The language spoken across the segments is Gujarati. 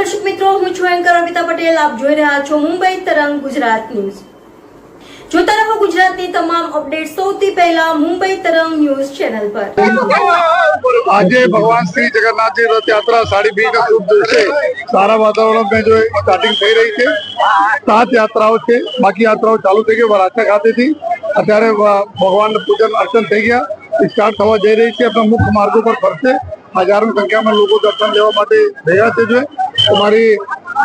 દર્શક મિત્રો, હું છું એન્કર અમિતા પટેલ. આપ જોઈ રહ્યા છો મુંબઈ તરંગ ગુજરાત ન્યૂઝ. જોતા રહો ગુજરાતની તમામ અપડેટ સૌથી પહેલા મુંબઈ તરંગ ન્યૂઝ ચેનલ પર. આજે ભગવાન શ્રી જગન્નાથજી રથયાત્રા સાડી બી ના ખૂબ દિવસે સારા વાતાવરણ में जो સ્ટાર્ટિંગ થઈ રહી છે. સાત યાત્રાઓ છે. બાકી યાત્રાઓ ચાલુ થઈ ગઈ વરાછા ખાતેથી. અત્યારે વ- ભગવાન પૂજન અર્ચન થઈ ગયા. સ્ટાર્ટ થવા જઈ રહી છે. આપણા મુખ્ય માર્ગો પર ફરશે. હજારો સંખ્યામાં લોકો દર્શન લેવા માટે ભેગા છે જો. તમારી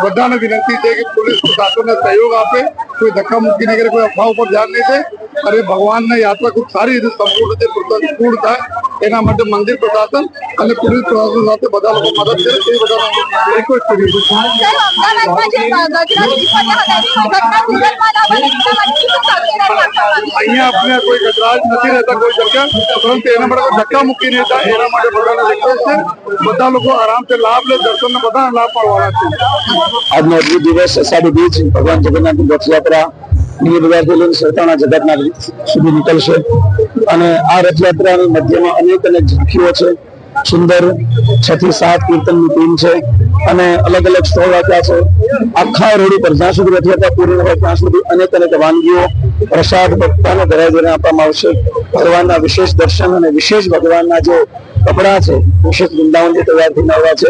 બધાને વિનંતી છે કે પોલીસ પ્રશાસનને સહયોગ આપે. કોઈ ધક્કા મૂકી નહીં કરે, કોઈ અફવા ઉપર ધ્યાન નહીં દે. અને ભગવાનની યાત્રા ખૂબ સારી રીતે સંપૂર્ણ રીતે પૂર્ણ પૂર્ણ થાય. એના માટે મંદિર પ્રશાસન અને પોલીસ પ્રશાસન સાથે બધા લોકો મદદ કરે. એ બધાને રિક્વેસ્ટ કરી છું અહીંયા આપણે કોઈ કચરાજ નથી રહેતા, કોઈ જગ્યા. પરંતુ એના માટે ધક્કા મૂકી નહીં એના માટે બધાને રિક્વેસ્ટ છે. બધા લોકો આરામથી લાભ લે, દર્શનનો બધાને લાભ મળવાના છે. આજનો અદભુત દિવસ અષાઢી બીજ, ભગવાન જગન્નાથની રથયાત્રા ની બજારથી લઈને સુધી નીકળશે. અને આ રથયાત્રાની મધ્યમાં અનેક અનેક ઝાંખીઓ છે. સુંદર છ સાત કીર્તનની ટીમ છે. અને અલગ અલગ સ્ટોલ રાખ્યા છે. આખા રોડ ઉપર જ્યાં સુધી રથયાત્રા પૂર્ણ હોય ત્યાં સુધી અનેક અનેક વાનગીઓ પ્રસાદ ભક્તોને ઘરે આપવામાં આવશે. ભગવાનના વિશેષ દર્શન અને વિશેષ ભગવાનના જે કપડાં છે, વિશેષ વૃંદાવનથી તૈયાર આવ્યા છે.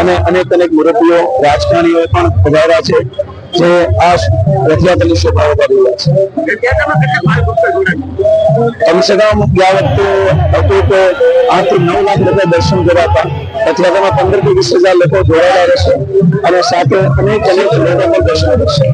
અને અનેક અનેક મૂર્તિઓ, રાજકારણીઓ પણ પધાર્યા છે, જે આ રથયાત્રાની શોભા વધારી રહ્યા છે. કમસે કમ ગયા વખતે હતું કે આઠથી નવ લાખ રૂપિયા દર્શન કર્યા હતા. રથયાત્રામાં પંદરથી વીસ હજાર લોકો જોડાયેલા રહેશે અને સાથે અનેક અનેક લોકો દર્શન કરશે.